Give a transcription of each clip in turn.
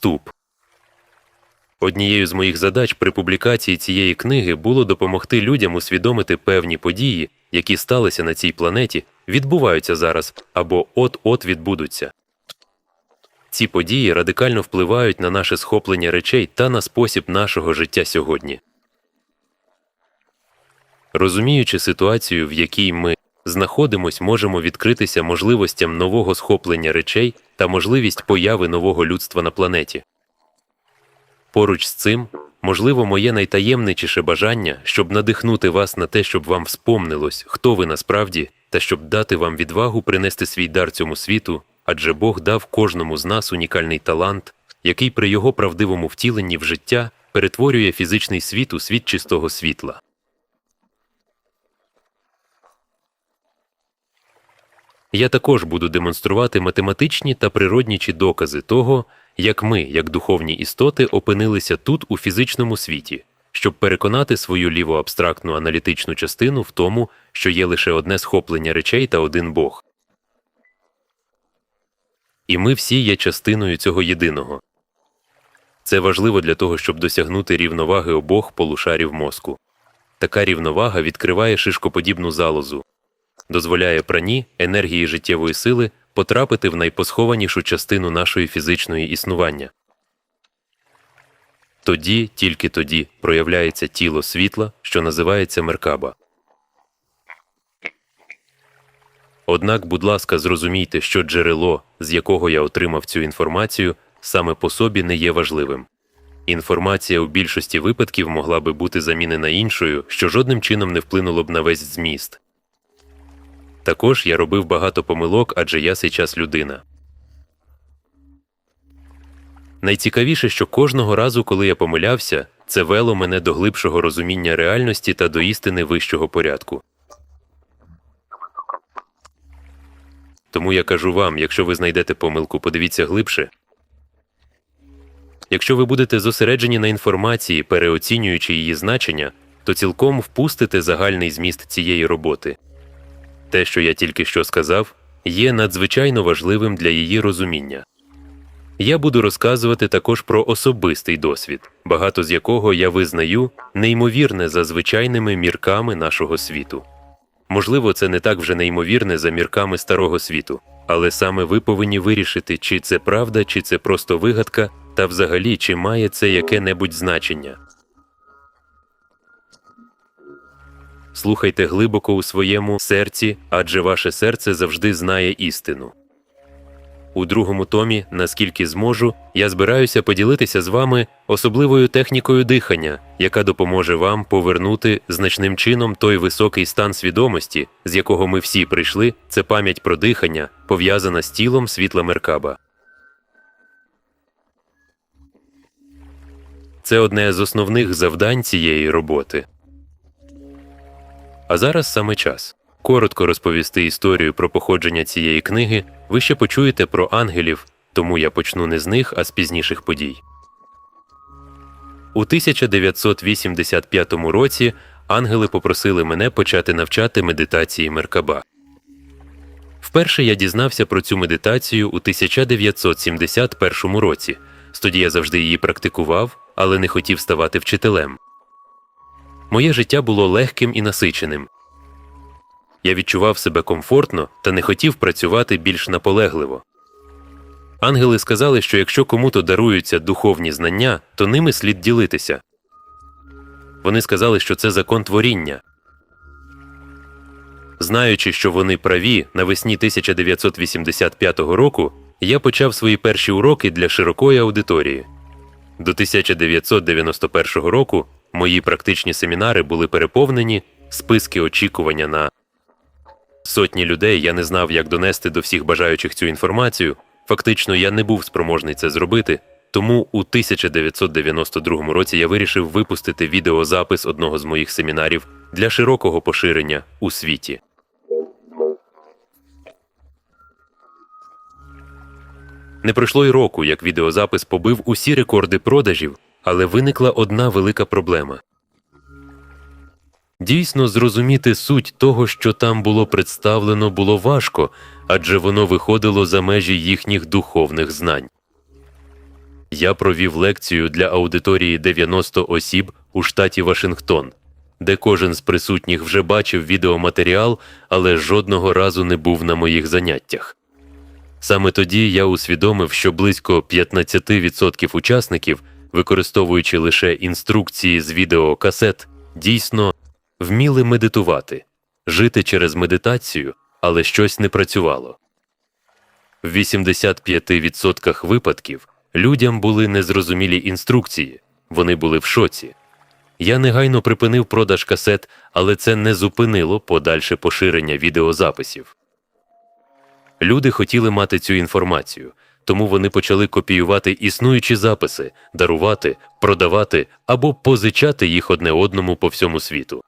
Вступ Однією з моїх задач при публікації цієї книги було допомогти людям усвідомити певні події, які сталися на цій планеті, відбуваються зараз або от-от відбудуться. Ці події радикально впливають на наше схоплення речей та на спосіб нашого життя сьогодні. Розуміючи ситуацію, в якій ми знаходимось, можемо відкритися можливостям нового схоплення речей та можливість появи нового людства на планеті. Поруч з цим, можливо, моє найтаємничіше бажання, щоб надихнути вас на те, щоб вам вспомнилось, хто ви насправді, та щоб дати вам відвагу принести свій дар цьому світу, адже Бог дав кожному з нас унікальний талант, який при його правдивому втіленні в життя перетворює фізичний світ у світ чистого світла. Я також буду демонструвати математичні та природнічі докази того, як ми, як духовні істоти, опинилися тут у фізичному світі, щоб переконати свою лівоабстрактну аналітичну частину в тому, що є лише одне схоплення речей та один Бог. І ми всі є частиною цього єдиного. Це важливо для того, щоб досягнути рівноваги обох полушарів мозку. Така рівновага відкриває шишкоподібну залозу, дозволяє прані енергії життєвої сили потрапити в найпосхованішу частину нашої фізичної існування. Тоді, тільки тоді проявляється тіло світла, що називається меркаба. Однак, будь ласка, зрозумійте, що джерело, з якого я отримав цю інформацію, саме по собі не є важливим. Інформація у більшості випадків могла би бути замінена іншою, що жодним чином не вплинуло б на весь зміст. Також я робив багато помилок, адже я сейчас людина. Найцікавіше, що кожного разу, коли я помилявся, це вело мене до глибшого розуміння реальності та до істини вищого порядку. Тому я кажу вам, якщо ви знайдете помилку, подивіться глибше. Якщо ви будете зосереджені на інформації, переоцінюючи її значення, то цілком впустите загальний зміст цієї роботи. Те, що я тільки що сказав, є надзвичайно важливим для її розуміння. Я буду розказувати також про особистий досвід, багато з якого я визнаю неймовірне за звичайними мірками нашого світу. Можливо, це не так вже неймовірне за мірками старого світу, але саме ви повинні вирішити, чи це правда, чи це просто вигадка, та взагалі чи має це яке-небудь значення. Слухайте глибоко у своєму серці, адже ваше серце завжди знає істину. У другому томі, наскільки зможу, я збираюся поділитися з вами особливою технікою дихання, яка допоможе вам повернути значним чином той високий стан свідомості, з якого ми всі прийшли, це пам'ять про дихання, пов'язана з тілом світла Меркаба. Це одне з основних завдань цієї роботи. А зараз саме час коротко розповісти історію про походження цієї книги. Ви ще почуєте про ангелів, тому я почну не з них, а з пізніших подій. У 1985 році ангели попросили мене почати навчати медитації Меркаба. Вперше я дізнався про цю медитацію у 1971 році. Тоді я завжди її практикував, але не хотів ставати вчителем. Моє життя було легким і насиченим. Я відчував себе комфортно та не хотів працювати більш наполегливо. Ангели сказали, що якщо кому-то даруються духовні знання, то ними слід ділитися. Вони сказали, що це закон творіння. Знаючи, що вони праві, навесні 1985 року я почав свої перші уроки для широкої аудиторії. До 1991 року мої практичні семінари були переповнені, списки очікування на сотні людей. Я не знав, як донести до всіх бажаючих цю інформацію. Фактично, я не був спроможний це зробити. Тому у 1992 році я вирішив випустити відеозапис одного з моїх семінарів для широкого поширення у світі. Не пройшло й року, як відеозапис побив усі рекорди продажів, але виникла одна велика проблема. Дійсно, зрозуміти суть того, що там було представлено, було важко, адже воно виходило за межі їхніх духовних знань. Я провів лекцію для аудиторії 90 осіб у штаті Вашингтон, де кожен з присутніх вже бачив відеоматеріал, але жодного разу не був на моїх заняттях. Саме тоді я усвідомив, що близько 15% учасників, використовуючи лише інструкції з відеокасет, дійсно вміли медитувати, жити через медитацію, але щось не працювало. В 85% випадків людям були незрозумілі інструкції, вони були в шоці. Я негайно припинив продаж касет, але це не зупинило подальше поширення відеозаписів. Люди хотіли мати цю інформацію, тому вони почали копіювати існуючі записи, дарувати, продавати або позичати їх одне одному по всьому світу.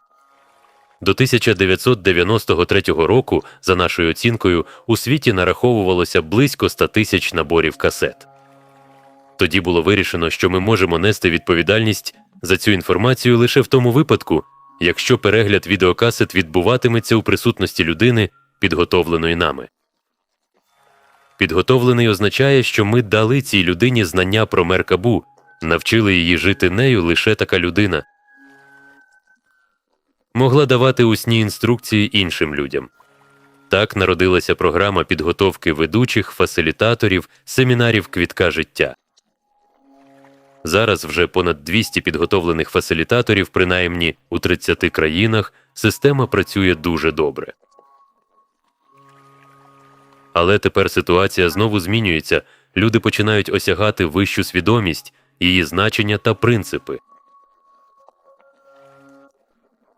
До 1993 року, за нашою оцінкою, у світі нараховувалося близько 100 тисяч наборів касет. Тоді було вирішено, що ми можемо нести відповідальність за цю інформацію лише в тому випадку, якщо перегляд відеокасет відбуватиметься у присутності людини, підготовленої нами. Підготовлений означає, що ми дали цій людині знання про меркабу, навчили її жити нею лише така людина. Могла давати усні інструкції іншим людям. Так народилася програма підготовки ведучих, фасилітаторів, семінарів квітка життя. Зараз вже понад 200 підготовлених фасилітаторів, принаймні у 30 країнах, система працює дуже добре. Але тепер ситуація знову змінюється. Люди починають осягати вищу свідомість, її значення та принципи.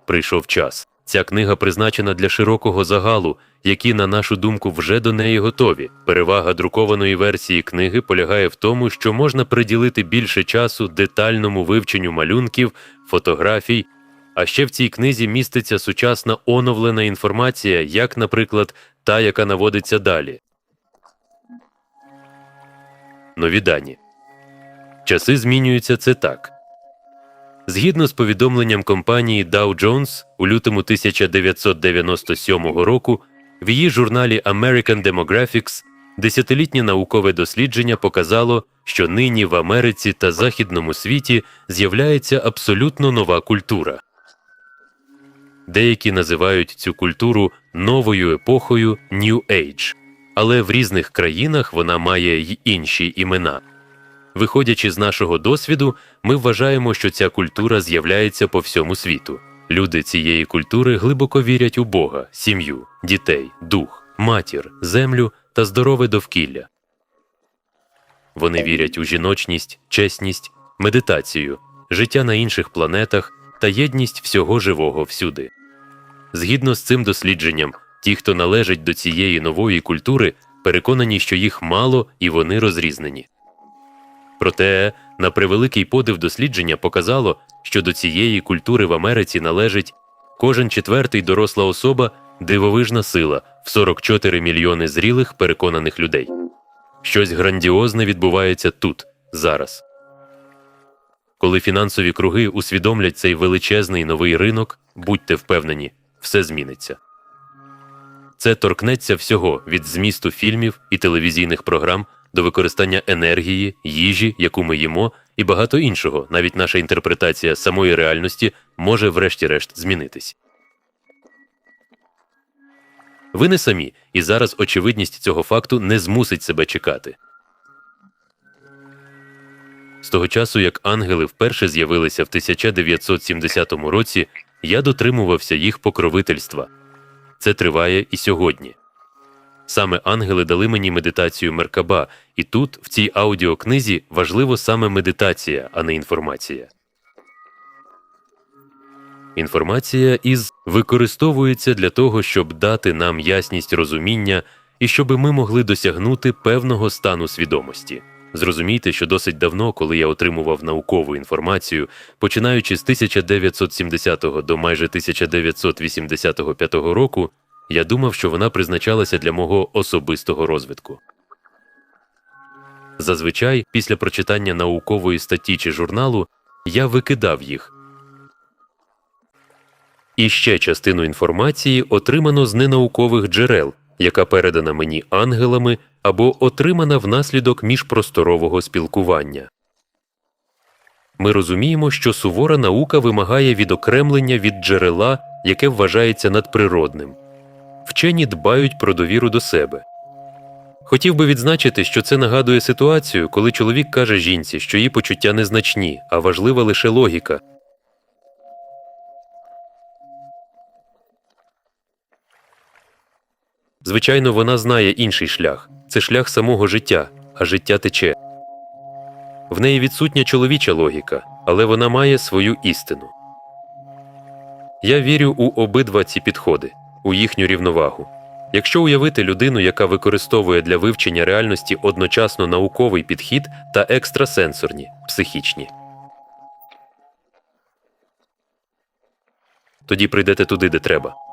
Прийшов час. Ця книга призначена для широкого загалу, які, на нашу думку, вже до неї готові. Перевага друкованої версії книги полягає в тому, що можна приділити більше часу детальному вивченню малюнків, фотографій. А ще в цій книзі міститься сучасна оновлена інформація, як, наприклад, та, яка наводиться далі. Нові дані. Часи змінюються це так. Згідно з повідомленням компанії Dow Jones у лютому 1997 року в її журналі American Demographics десятилітнє наукове дослідження показало, що нині в Америці та західному світі з'являється абсолютно нова культура. Деякі називають цю культуру новою епохою New Age, але в різних країнах вона має й інші імена. Виходячи з нашого досвіду, ми вважаємо, що ця культура з'являється по всьому світу. Люди цієї культури глибоко вірять у Бога, сім'ю, дітей, дух, матір, землю та здорове довкілля. Вони вірять у жіночність, чесність, медитацію, життя на інших планетах та єдність всього живого всюди. Згідно з цим дослідженням, ті, хто належать до цієї нової культури, переконані, що їх мало і вони розрізнені. Проте, на превеликий подив дослідження показало, що до цієї культури в Америці належить кожен четвертий доросла особа дивовижна сила в 44 мільйони зрілих переконаних людей. Щось грандіозне відбувається тут, зараз. Коли фінансові круги усвідомлять цей величезний новий ринок, будьте впевнені, все зміниться. Це торкнеться всього від змісту фільмів і телевізійних програм до використання енергії, їжі, яку ми їмо, і багато іншого, навіть наша інтерпретація самої реальності може врешті-решт змінитись. Ви не самі, і зараз очевидність цього факту не змусить себе чекати. З того часу, як ангели вперше з'явилися в 1970 році, я дотримувався їх покровительства. Це триває і сьогодні. Саме ангели дали мені медитацію Меркаба, і тут, в цій аудіокнизі, важливо саме медитація, а не інформація. Інформація із використовується для того, щоб дати нам ясність розуміння і щоб ми могли досягнути певного стану свідомості. Зрозумійте, що досить давно, коли я отримував наукову інформацію, починаючи з 1970 до майже 1985 року, я думав, що вона призначалася для мого особистого розвитку. Зазвичай, після прочитання наукової статті чи журналу, я викидав їх. І ще частину інформації отримано з ненаукових джерел, яка передана мені ангелами або отримана внаслідок міжпросторового спілкування. ми розуміємо, що сувора наука вимагає відокремлення від джерела, яке вважається надприродним. Вчені дбають про довіру до себе. Хотів би відзначити, що це нагадує ситуацію, коли чоловік каже жінці, що її почуття незначні, а важлива лише логіка. Звичайно, вона знає інший шлях це шлях самого життя, а життя тече. В неї відсутня чоловіча логіка, але вона має свою істину. Я вірю у обидва ці підходи, у їхню рівновагу. Якщо уявити людину, яка використовує для вивчення реальності одночасно науковий підхід та екстрасенсорні, психічні, тоді прийдете туди, де треба.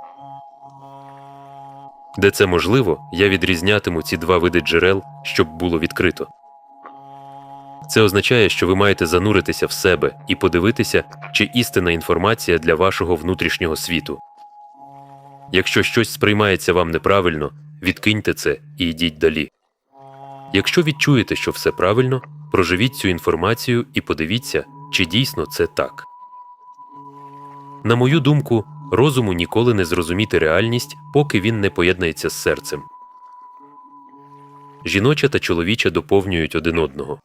Де це можливо, я відрізнятиму ці два види джерел, щоб було відкрито. Це означає, що ви маєте зануритися в себе і подивитися, чи істинна інформація для вашого внутрішнього світу. Якщо щось сприймається вам неправильно, відкиньте це і йдіть далі. Якщо відчуєте, що все правильно, проживіть цю інформацію і подивіться, чи дійсно це так. На мою думку, розуму ніколи не зрозуміти реальність, поки він не поєднається з серцем. Жіноча та чоловіча доповнюють один одного.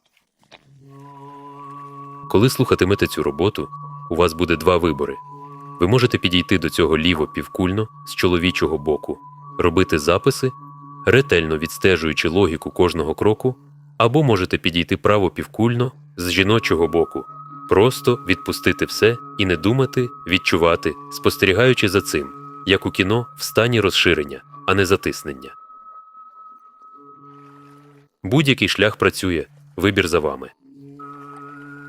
Коли слухатимете цю роботу, у вас буде два вибори. Ви можете підійти до цього ліво півкульно з чоловічого боку, робити записи, ретельно відстежуючи логіку кожного кроку, або можете підійти право півкульно з жіночого боку, просто відпустити все і не думати, відчувати, спостерігаючи за цим, як у кіно в стані розширення, а не затиснення. Будь-який шлях працює, вибір за вами.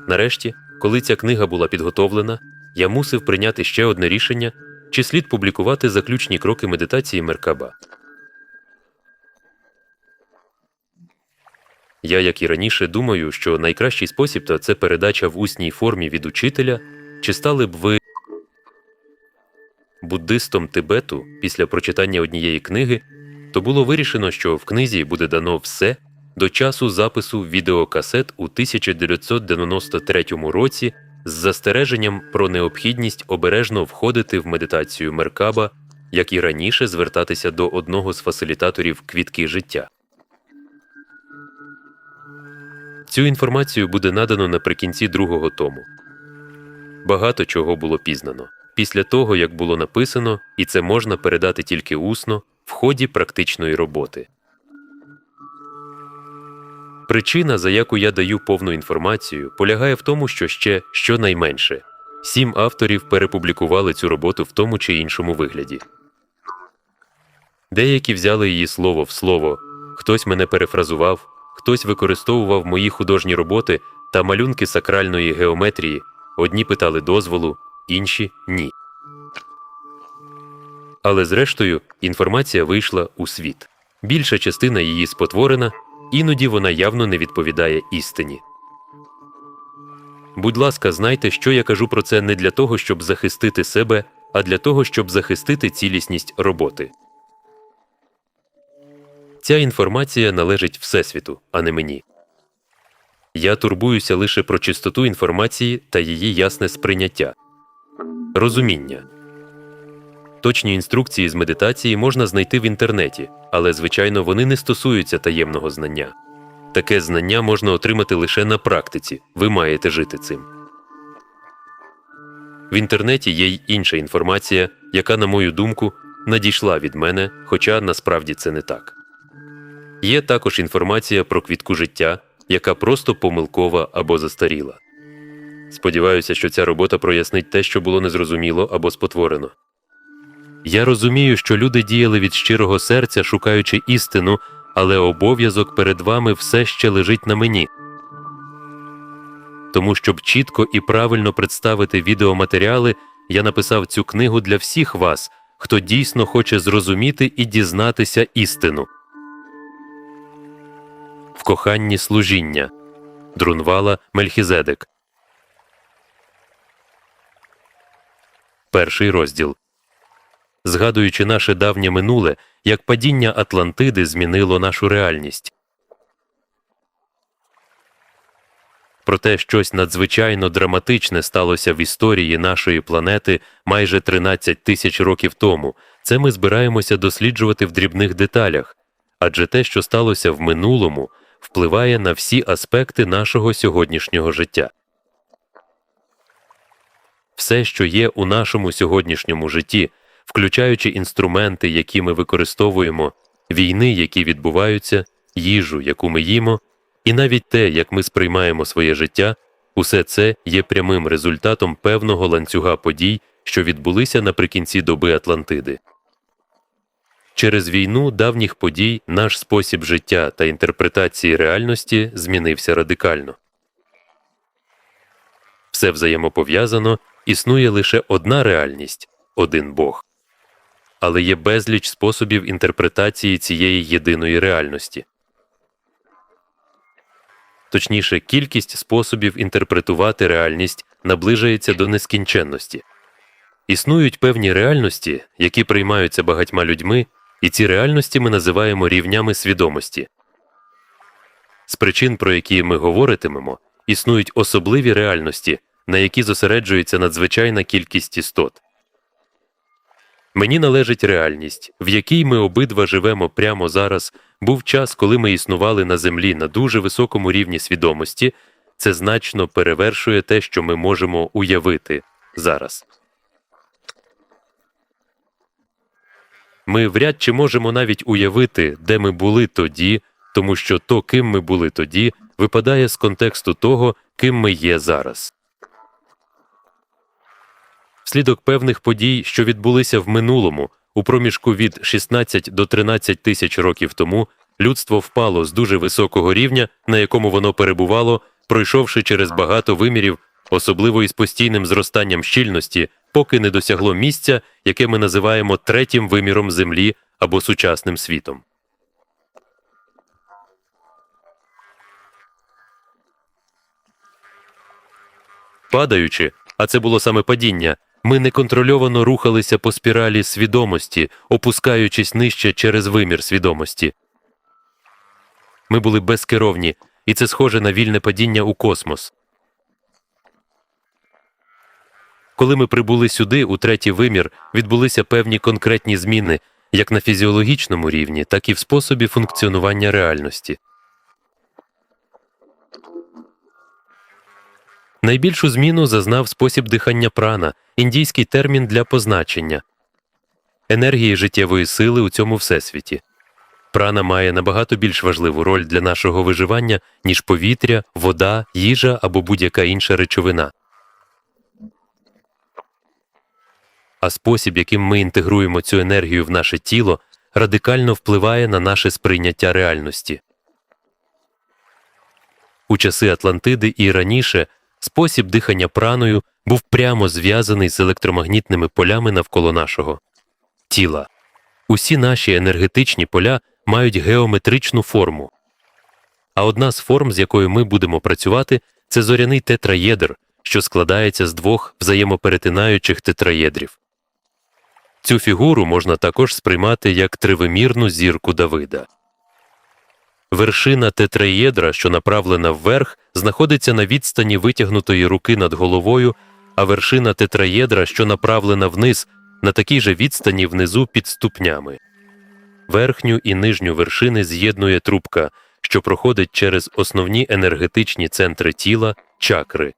Нарешті, коли ця книга була підготовлена, я мусив прийняти ще одне рішення, чи слід публікувати заключні кроки медитації Меркаба. Я, як і раніше, думаю, що найкращий спосіб то це передача в усній формі від учителя, чи стали б ви буддистом Тибету після прочитання однієї книги, то було вирішено, що в книзі буде дано все до часу запису відеокасет у 1993 році з застереженням про необхідність обережно входити в медитацію Меркаба, як і раніше звертатися до одного з фасилітаторів квітки життя. Цю інформацію буде надано наприкінці другого тому. Багато чого було пізнано після того, як було написано, і це можна передати тільки усно в ході практичної роботи. Причина, за яку я даю повну інформацію, полягає в тому, що ще щонайменше сім авторів перепублікували цю роботу в тому чи іншому вигляді. Деякі взяли її слово в слово, хтось мене перефразував, хтось використовував мої художні роботи та малюнки сакральної геометрії, одні питали дозволу, інші ні. Але зрештою інформація вийшла у світ. Більша частина її спотворена, іноді вона явно не відповідає істині. Будь ласка, знайте, що я кажу про це не для того, щоб захистити себе, а для того, щоб захистити цілісність роботи. Ця інформація належить Всесвіту, а не мені. Я турбуюся лише про чистоту інформації та її ясне сприйняття. Розуміння точні інструкції з медитації можна знайти в інтернеті, але, звичайно, вони не стосуються таємного знання. Таке знання можна отримати лише на практиці, ви маєте жити цим. В інтернеті є й інша інформація, яка, на мою думку, надійшла від мене, хоча насправді це не так. Є також інформація про квітку життя, яка просто помилкова або застаріла. Сподіваюся, що ця робота прояснить те, що було незрозуміло або спотворено. Я розумію, що люди діяли від щирого серця, шукаючи істину, але обов'язок перед вами все ще лежить на мені. Тому, щоб чітко і правильно представити відеоматеріали, я написав цю книгу для всіх вас, хто дійсно хоче зрозуміти і дізнатися істину. Коханні служіння Друнвала Мельхізедек. Перший розділ згадуючи наше давнє минуле, як падіння Атлантиди змінило нашу реальність. Проте щось надзвичайно драматичне сталося в історії нашої планети майже 13 тисяч років тому. Це ми збираємося досліджувати в дрібних деталях, адже те, що сталося в минулому, впливає на всі аспекти нашого сьогоднішнього життя. Все, що є у нашому сьогоднішньому житті, включаючи інструменти, які ми використовуємо, війни, які відбуваються, їжу, яку ми їмо, і навіть те, як ми сприймаємо своє життя, усе це є прямим результатом певного ланцюга подій, що відбулися наприкінці доби Атлантиди. Через війну давніх подій наш спосіб життя та інтерпретації реальності змінився радикально. Все взаємопов'язано, існує лише одна реальність один Бог. Але є безліч способів інтерпретації цієї єдиної реальності. Точніше, кількість способів інтерпретувати реальність наближається до нескінченності. Існують певні реальності, які приймаються багатьма людьми, і ці реальності ми називаємо рівнями свідомості. З причин, про які ми говоритимемо, існують особливі реальності, на які зосереджується надзвичайна кількість істот. Мені належить реальність, в якій ми обидва живемо прямо зараз. Був час, коли ми існували на землі на дуже високому рівні свідомості, це значно перевершує те, що ми можемо уявити зараз. Ми вряд чи можемо навіть уявити, де ми були тоді, тому що то, ким ми були тоді, випадає з контексту того, ким ми є зараз. Вслідок певних подій, що відбулися в минулому, у проміжку від 16 до 13 тисяч років тому, людство впало з дуже високого рівня, на якому воно перебувало, пройшовши через багато вимірів, особливо із постійним зростанням щільності, поки не досягло місця, яке ми називаємо третім виміром Землі або сучасним світом. Падаючи, а це було саме падіння, ми неконтрольовано рухалися по спіралі свідомості, опускаючись нижче через вимір свідомості. Ми були безкеровні, і це схоже на вільне падіння у космос. Коли ми прибули сюди, у третій вимір, відбулися певні конкретні зміни як на фізіологічному рівні, так і в способі функціонування реальності. Найбільшу зміну зазнав спосіб дихання прана, індійський термін для позначення енергії життєвої сили у цьому всесвіті. Прана має набагато більш важливу роль для нашого виживання, ніж повітря, вода, їжа або будь-яка інша речовина. А спосіб, яким ми інтегруємо цю енергію в наше тіло, радикально впливає на наше сприйняття реальності. У часи Атлантиди і раніше спосіб дихання праною був прямо зв'язаний з електромагнітними полями навколо нашого тіла. Усі наші енергетичні поля мають геометричну форму. А одна з форм, з якою ми будемо працювати, це зоряний тетраєдр, що складається з двох взаємоперетинаючих тетраєдрів. Цю фігуру можна також сприймати як тривимірну зірку Давида. Вершина тетраєдра, що направлена вверх, знаходиться на відстані витягнутої руки над головою, а вершина тетраєдра, що направлена вниз, на такій же відстані внизу під ступнями. Верхню і нижню вершини з'єднує трубка, що проходить через основні енергетичні центри тіла чакри.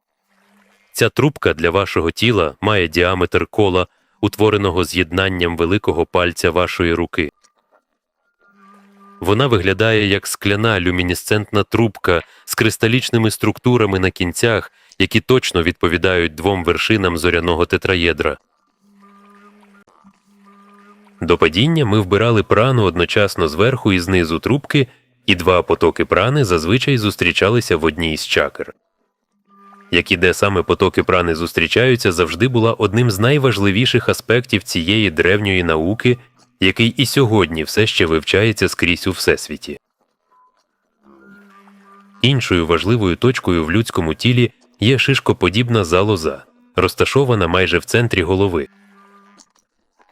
Ця трубка для вашого тіла має діаметр кола, утвореного з'єднанням великого пальця вашої руки. Вона виглядає як скляна люмінесцентна трубка з кристалічними структурами на кінцях, які точно відповідають двом вершинам зоряного тетраєдра. До падіння ми вбирали прану одночасно зверху і знизу трубки, і два потоки прани зазвичай зустрічалися в одній із чакр. Як і де саме потоки прани зустрічаються, завжди була одним з найважливіших аспектів цієї древньої науки, який і сьогодні все ще вивчається скрізь у всесвіті. Іншою важливою точкою в людському тілі є шишкоподібна залоза, розташована майже в центрі голови.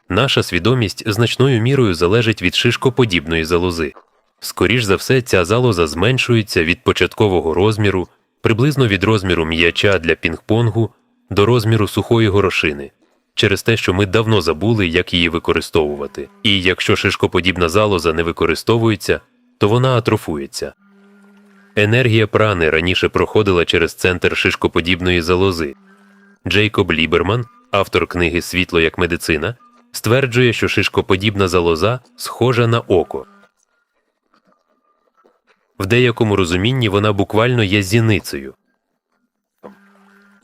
Наша свідомість значною мірою залежить від шишкоподібної залози. Скоріш за все, ця залоза зменшується від початкового розміру, приблизно від розміру м'яча для пінг-понгу до розміру сухої горошини, через те, що ми давно забули, як її використовувати. І якщо шишкоподібна залоза не використовується, то вона атрофується. Енергія прани раніше проходила через центр шишкоподібної залози. Джейкоб Ліберман, автор книги Світло як медицина, стверджує, що шишкоподібна залоза схожа на око. В деякому розумінні вона буквально є зіницею.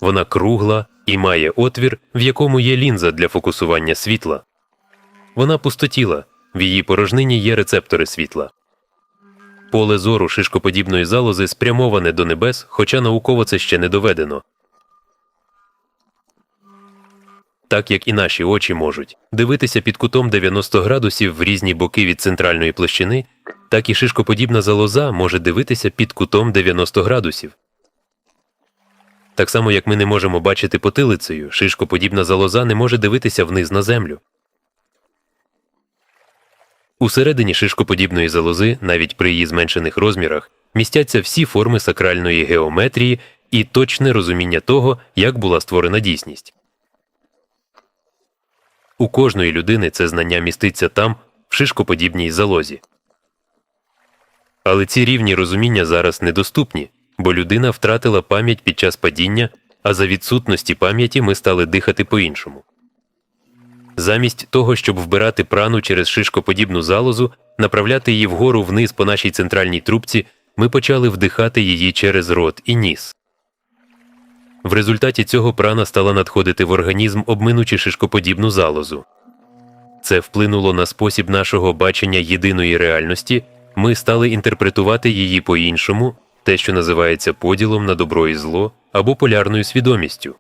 Вона кругла і має отвір, в якому є лінза для фокусування світла. Вона пустотіла, в її порожнині є рецептори світла. Поле зору шишкоподібної залози спрямоване до небес, хоча науково це ще не доведено. Так як і наші очі можуть дивитися під кутом 90 градусів в різні боки від центральної площини, так і шишкоподібна залоза може дивитися під кутом 90 градусів. Так само, як ми не можемо бачити потилицею, шишкоподібна залоза не може дивитися вниз на землю. Усередині шишкоподібної залози, навіть при її зменшених розмірах, містяться всі форми сакральної геометрії і точне розуміння того, як була створена дійсність. У кожної людини це знання міститься там, в шишкоподібній залозі. Але ці рівні розуміння зараз недоступні, бо людина втратила пам'ять під час падіння, а за відсутності пам'яті ми стали дихати по-іншому. Замість того, щоб вбирати прану через шишкоподібну залозу, направляти її вгору вниз по нашій центральній трубці, ми почали вдихати її через рот і ніс. В результаті цього прана стала надходити в організм, обминучи шишкоподібну залозу. Це вплинуло на спосіб нашого бачення єдиної реальності, ми стали інтерпретувати її по-іншому, те, що називається поділом на добро і зло або полярною свідомістю.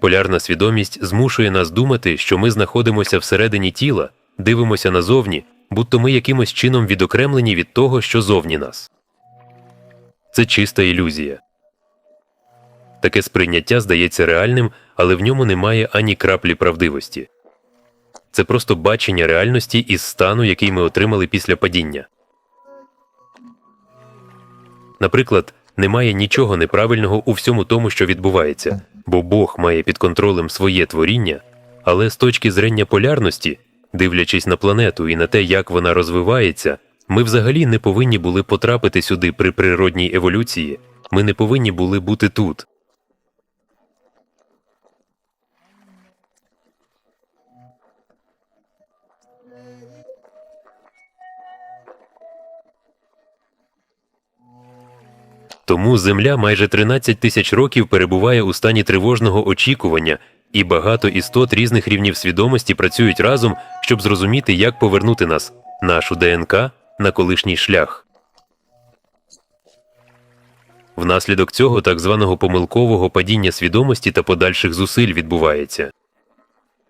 Полярна свідомість змушує нас думати, що ми знаходимося всередині тіла, дивимося назовні, будто ми якимось чином відокремлені від того, що зовні нас. Це чиста ілюзія. Таке сприйняття здається реальним, але в ньому немає ані краплі правдивості. Це просто бачення реальності із стану, який ми отримали після падіння. Наприклад, немає нічого неправильного у всьому тому, що відбувається, бо Бог має під контролем своє творіння, але з точки зрення полярності, дивлячись на планету і на те, як вона розвивається, ми взагалі не повинні були потрапити сюди при природній еволюції, ми не повинні були бути тут. Тому Земля майже 13 тисяч років перебуває у стані тривожного очікування, і багато істот різних рівнів свідомості працюють разом, щоб зрозуміти, як повернути нас, нашу ДНК, на колишній шлях. Внаслідок цього так званого помилкового падіння свідомості та подальших зусиль відбувається.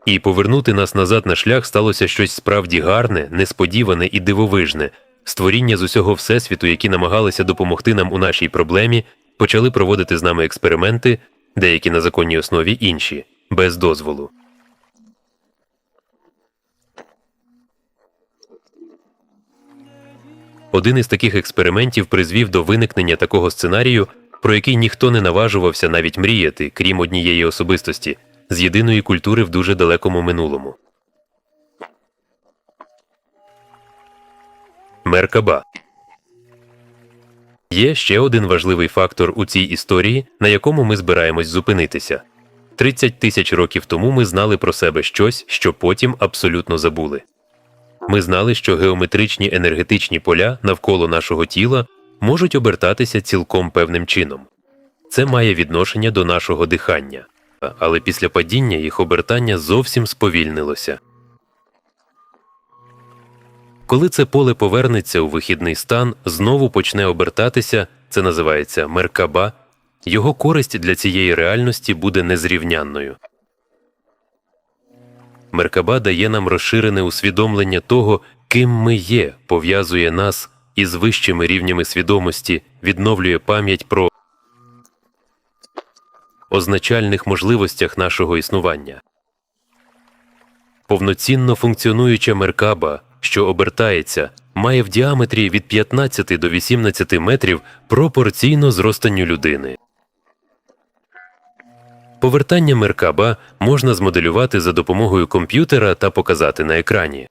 І повернути нас назад на шлях сталося щось справді гарне, несподіване і дивовижне. Створіння з усього всесвіту, які намагалися допомогти нам у нашій проблемі, почали проводити з нами експерименти, деякі на законній основі інші, без дозволу. Один із таких експериментів призвів до виникнення такого сценарію, про який ніхто не наважувався навіть мріяти, крім однієї особистості, з єдиної культури в дуже далекому минулому. Меркаба Є ще один важливий фактор у цій історії, на якому ми збираємось зупинитися. 30 тисяч років тому ми знали про себе щось, що потім абсолютно забули. Ми знали, що геометричні енергетичні поля навколо нашого тіла можуть обертатися цілком певним чином. Це має відношення до нашого дихання, але після падіння їх обертання зовсім сповільнилося. Коли це поле повернеться у вихідний стан, знову почне обертатися, це називається меркаба, його користь для цієї реальності буде незрівнянною. Меркаба дає нам розширене усвідомлення того, ким ми є, пов'язує нас із вищими рівнями свідомості, відновлює пам'ять про означальних можливостях нашого існування. Повноцінно функціонуюча меркаба, що обертається, має в діаметрі від 15 до 18 метрів пропорційно зростанню людини. Повертання Меркаба можна змоделювати за допомогою комп'ютера та показати на екрані.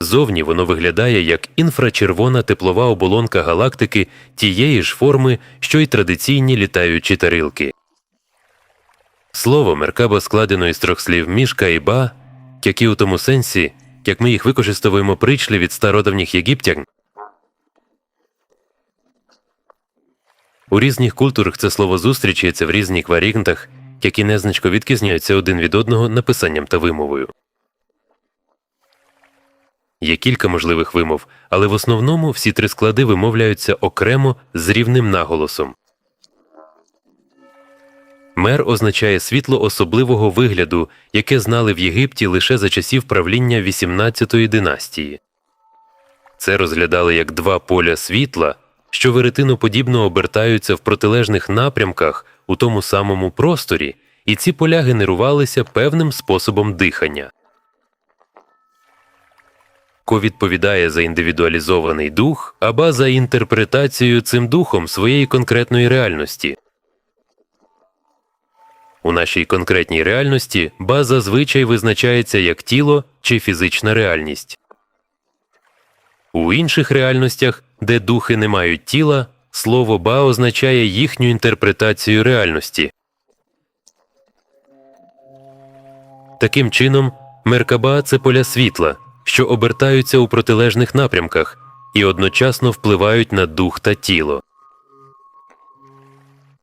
Зовні воно виглядає як інфрачервона теплова оболонка галактики тієї ж форми, що й традиційні літаючі тарілки. Слово Меркаба складено із трьох слів мішка і ба, які у тому сенсі, як ми їх використовуємо прийшли від стародавніх єгиптян. У різних культурах це слово зустрічається в різних варіантах, які незначко відрізняються один від одного написанням та вимовою. Є кілька можливих вимов, але в основному всі три склади вимовляються окремо з рівним наголосом. Мер означає світло особливого вигляду, яке знали в Єгипті лише за часів правління 18-ї династії. Це розглядали як два поля світла, що веретиноподібно обертаються в протилежних напрямках у тому самому просторі, і ці поля генерувалися певним способом дихання. Ко відповідає за індивідуалізований дух або за інтерпретацією цим духом своєї конкретної реальності. У нашій конкретній реальності ба зазвичай визначається як тіло чи фізична реальність. У інших реальностях, де духи не мають тіла, слово ба означає їхню інтерпретацію реальності. Таким чином, меркаба це поля світла, що обертаються у протилежних напрямках і одночасно впливають на дух та тіло.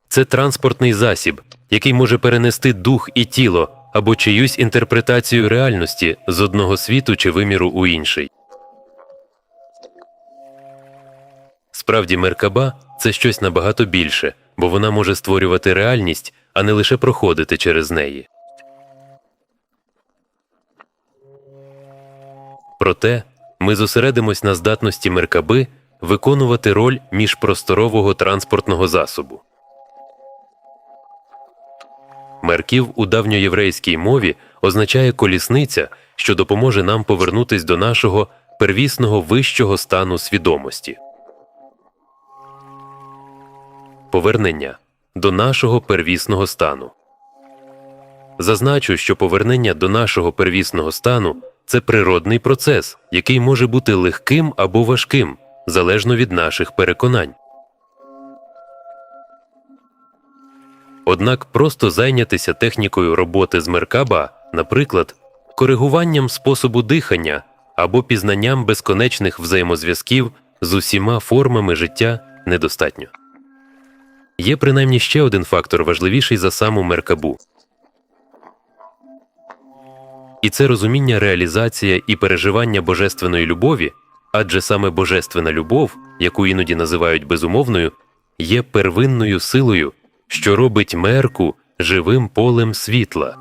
Це транспортний засіб, який може перенести дух і тіло або чиюсь інтерпретацію реальності з одного світу чи виміру у інший. Справді, меркаба це щось набагато більше, бо вона може створювати реальність, а не лише проходити через неї. Проте ми зосередимось на здатності меркаби виконувати роль міжпросторового транспортного засобу. Мерків у давньоєврейській мові означає колісниця, що допоможе нам повернутись до нашого первісного вищого стану свідомості. Повернення до нашого первісного стану. Зазначу, що повернення до нашого первісного стану це природний процес, який може бути легким або важким, залежно від наших переконань. Однак просто зайнятися технікою роботи з меркаба, наприклад, коригуванням способу дихання або пізнанням безконечних взаємозв'язків з усіма формами життя недостатньо. Є принаймні ще один фактор важливіший за саму меркабу. І це розуміння реалізація і переживання божественної любові, адже саме божественна любов, яку іноді називають безумовною, є первинною силою, що робить мерку живим полем світла.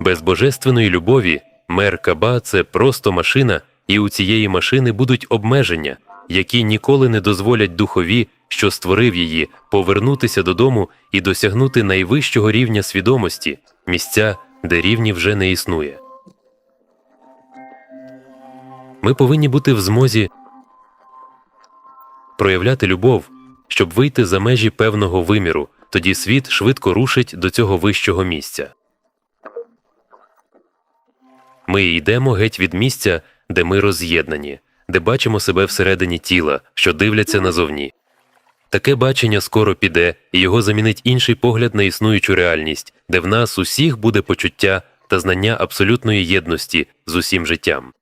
Без божественної любові меркаба це просто машина, і у цієї машини будуть обмеження, які ніколи не дозволять духові, що створив її, повернутися додому і досягнути найвищого рівня свідомості, місця, де рівні вже не існує. Ми повинні бути в змозі проявляти любов, щоб вийти за межі певного виміру, тоді світ швидко рушить до цього вищого місця. Ми йдемо геть від місця, де ми роз'єднані, де бачимо себе всередині тіла, що дивляться назовні. Таке бачення скоро піде, і його замінить інший погляд на існуючу реальність, де в нас усіх буде почуття та знання абсолютної єдності з усім життям.